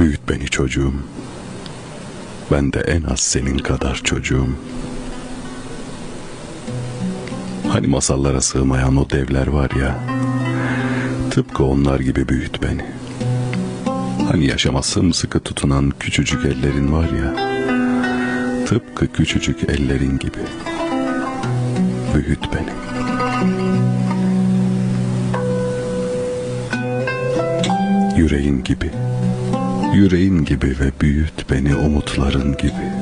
Büyüt beni çocuğum. Ben de en az senin kadar çocuğum. Hani masallara sığmayan o devler var ya. Tıpkı onlar gibi büyüt beni. Hani yaşama sımsıkı tutunan küçücük ellerin var ya. Tıpkı küçücük ellerin gibi. Büyüt beni. Yüreğin gibi. Yüreğin gibi ve büyüt beni umutların gibi.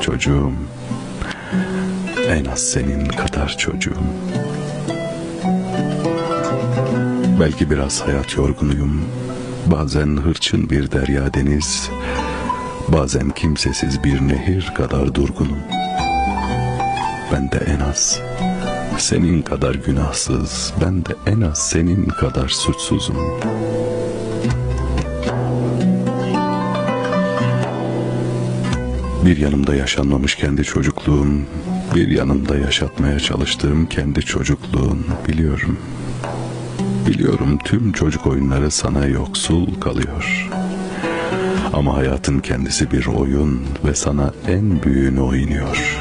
Çocuğum, en az senin kadar çocuğum. Belki biraz hayat yorgunuyum. Bazen hırçın bir derya deniz, bazen kimsesiz bir nehir kadar durgunum. Ben de en az senin kadar günahsız, ben de en az senin kadar suçsuzum. Bir yanımda yaşanmamış kendi çocukluğum, bir yanımda yaşatmaya çalıştığım kendi çocukluğun biliyorum. Biliyorum tüm çocuk oyunları sana yoksul kalıyor. Ama hayatın kendisi bir oyun ve sana en büyüğünü oynuyor.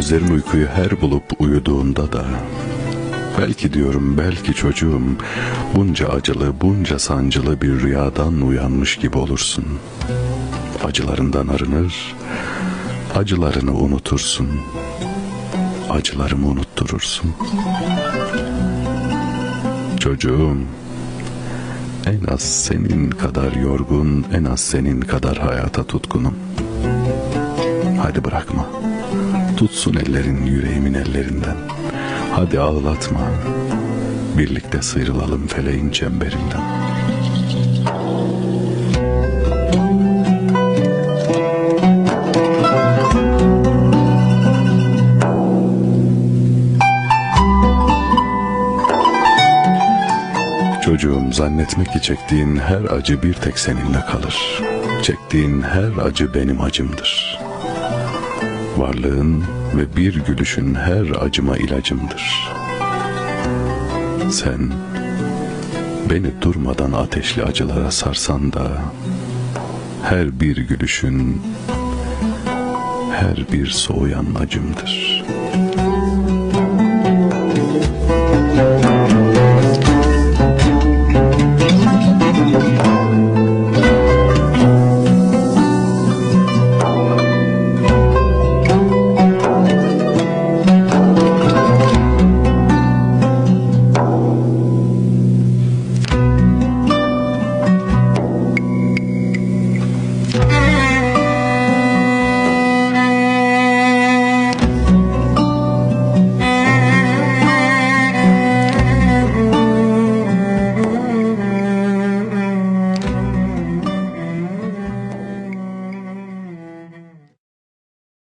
Gözlerin uykuyu her bulup uyuduğunda da Belki diyorum belki çocuğum Bunca acılı bunca sancılı bir rüyadan uyanmış gibi olursun. Acılarından arınır Acılarını unutursun Acılarımı unutturursun. Çocuğum En az senin kadar yorgun En az senin kadar hayata tutkunum. Hadi bırakma Tutsun ellerin yüreğimin ellerinden. Hadi ağlatma. Birlikte sıyrılalım feleğin çemberinden. Çocuğum zannetmek ki çektiğin her acı bir tek seninle kalır. Çektiğin her acı benim acımdır. Varlığın ve bir gülüşün her acıma ilacımdır. Sen beni durmadan ateşli acılara sarsan da her bir gülüşün her bir soğuyan acımdır.